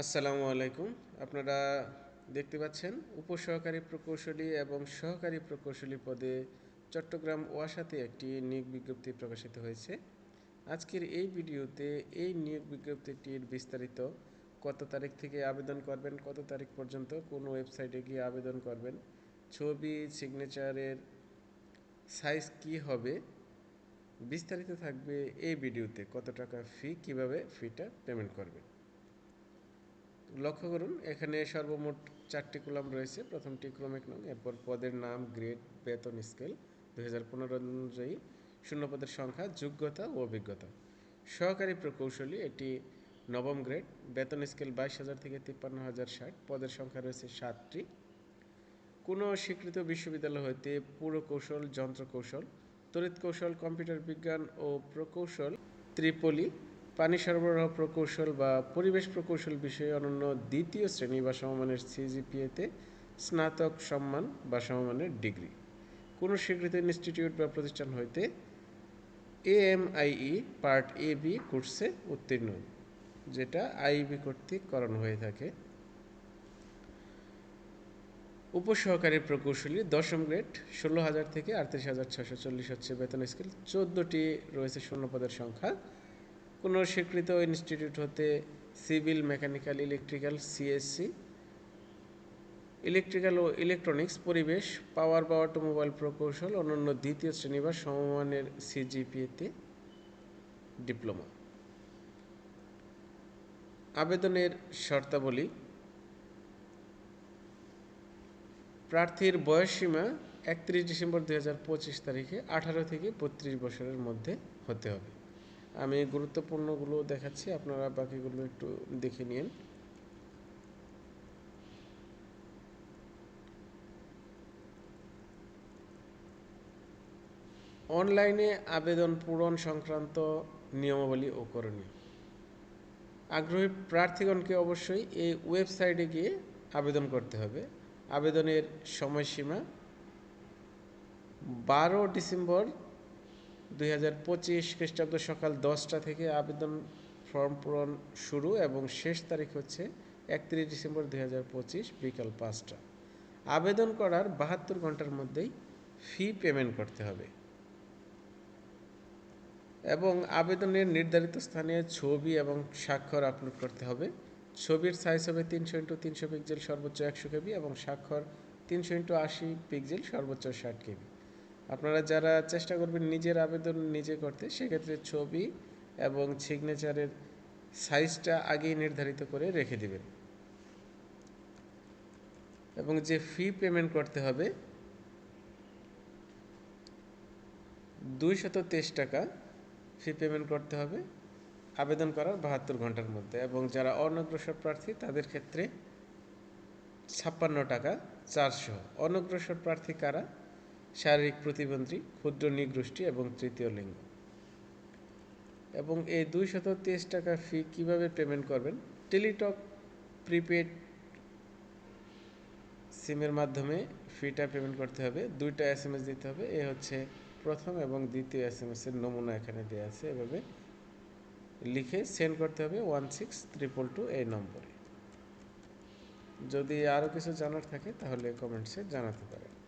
আসসালামু আলাইকুম। আপনারা দেখতে পাচ্ছেন উপসহকারী প্রকৌশলী এবং সহকারী প্রকৌশলী পদে চট্টগ্রাম ওয়াসাতে একটি নিয়োগ বিজ্ঞপ্তি প্রকাশিত হয়েছে। আজকের এই ভিডিওতে এই নিয়োগ বিজ্ঞপ্তিটির বিস্তারিত কত তারিখ থেকে আবেদন করবেন, কত তারিখ পর্যন্ত কোন ওয়েবসাইটে গিয়ে আবেদন করবেন, ছবি, সিগনেচারের সাইজ কি হবে, বিস্তারিত থাকবে এই ভিডিওতে কত টাকা ফি কীভাবে ফিটা পেমেন্ট করবেন। লক্ষ্য করুন, এখানে সর্বমোট চারটি কলাম রয়েছে। প্রথমটি ক্রমিক নং, এরপর পদের নাম, গ্রেড, বেতন, স্কেল দু হাজার পনেরো অনুযায়ী শূন্য পদের সংখ্যা, যোগ্যতা ও অভিজ্ঞতা। সহকারী প্রকৌশলী, এটি নবম গ্রেড, বেতন স্কেল বাইশ হাজার থেকে তিপ্পান্ন হাজার ষাট, পদের সংখ্যা রয়েছে সাতটি। কোনো স্বীকৃত বিশ্ববিদ্যালয় হইতে পুরকৌশল যন্ত্র কৌশল তড়িৎ কৌশল কম্পিউটার বিজ্ঞান ও প্রকৌশল, ত্রিপলি পানি সরবরাহ প্রকৌশল বা পরিবেশ প্রকৌশল বিষয়ে অনন্য দ্বিতীয় শ্রেণি বা সমমানের সিজিপিএতে স্নাতক সম্মান বা সমমানের ডিগ্রি। কোনো স্বীকৃত ইনস্টিটিউট বা প্রতিষ্ঠান হইতে এএমআইই পার্ট এ বি কোর্সে উত্তীর্ণ, যেটা আইবি কর্তৃক করানো হয়ে থাকে। উপসহকারী প্রকৌশলী দশম গ্রেড, ষোলো হাজার থেকে আটত্রিশ হাজার ছশো চল্লিশ হচ্ছে বেতন স্কেল। চোদ্দোটি রয়েছে শূন্য পদের সংখ্যা। কোনো স্বীকৃত ইনস্টিটিউট হতে civil, mechanical, electrical CSC electrical ও ইলেকট্রনিক্স, পরিবেশ, পাওয়ার বা অটোমোবাইল প্রকৌশল অন্যান্য দ্বিতীয় শ্রেণি বা সমমানের সিজিপিএতে ডিপ্লোমা। আবেদনের শর্তাবলী, প্রার্থীর বয়সসীমা একত্রিশ ডিসেম্বর দু হাজার পঁচিশ তারিখে আঠারো থেকে বত্রিশ বছরের মধ্যে হতে হবে। আমি গুরুত্বপূর্ণগুলো দেখাচ্ছি, আপনারা বাকিগুলো একটু দেখে নিন। অনলাইনে আবেদন পূরণ সংক্রান্ত নিয়মাবলী ও করণীয়। আগ্রহী প্রার্থীগণকে অবশ্যই এই ওয়েবসাইটে গিয়ে আবেদন করতে হবে। আবেদনের সময়সীমা বারো ডিসেম্বর দুই হাজার পঁচিশ খ্রিস্টাব্দ সকাল দশটা থেকে আবেদন ফর্ম পূরণ শুরু এবং শেষ তারিখ হচ্ছে একত্রিশ ডিসেম্বর দুই হাজার পঁচিশ বিকাল পাঁচটা। আবেদন করার বাহাত্তর ঘণ্টার মধ্যেই ফি পেমেন্ট করতে হবে। এবং আবেদনের নির্ধারিত স্থানে ছবি এবং স্বাক্ষর আপলোড করতে হবে। ছবির সাইজ হবে তিনশো ইন্টু তিনশো পিক্সেল সর্বোচ্চ একশো কেবি এবং স্বাক্ষর তিনশো ইন্টু আশি পিক্সেল সর্বোচ্চ ষাট কেবি। আপনারা যারা চেষ্টা করবেন নিজের আবেদন নিজে করতে, সেক্ষেত্রে ছবি এবং সিগনেচারের সাইজটা আগেই নির্ধারিত করে রেখে দিবেন। এবং যে ফি পেমেন্ট করতে হবে, দুইশত তেইশ টাকা ফি পেমেন্ট করতে হবে, আবেদন করার বাহাত্তর ঘণ্টার মধ্যে। এবং যারা অনগ্রসর প্রার্থী, তাদের ক্ষেত্রে ছাপ্পান্ন টাকা চারশো অনগ্রসর প্রার্থী কারা? শারীরিক প্রতিবন্ধী, ক্ষুদ্র নিগোষ্ঠী এবং তৃতীয় লিঙ্গ। এবং এই দুইশত তেইশ টাকা ফি কীভাবে পেমেন্ট করবেন? টেলিটক প্রিপেড সিমের মাধ্যমে ফিটা পেমেন্ট করতে হবে। দুইটা এস এম এস দিতে হবে। এ হচ্ছে প্রথম এবং দ্বিতীয় এস এম এস এর নমুনা এখানে দেওয়া আছে। এভাবে লিখে সেন্ড করতে হবে ওয়ান সিক্স ট্রিপল টু এই নম্বরে। যদি আরও কিছু জানার থাকে তাহলে কমেন্টসে জানাতে পারেন।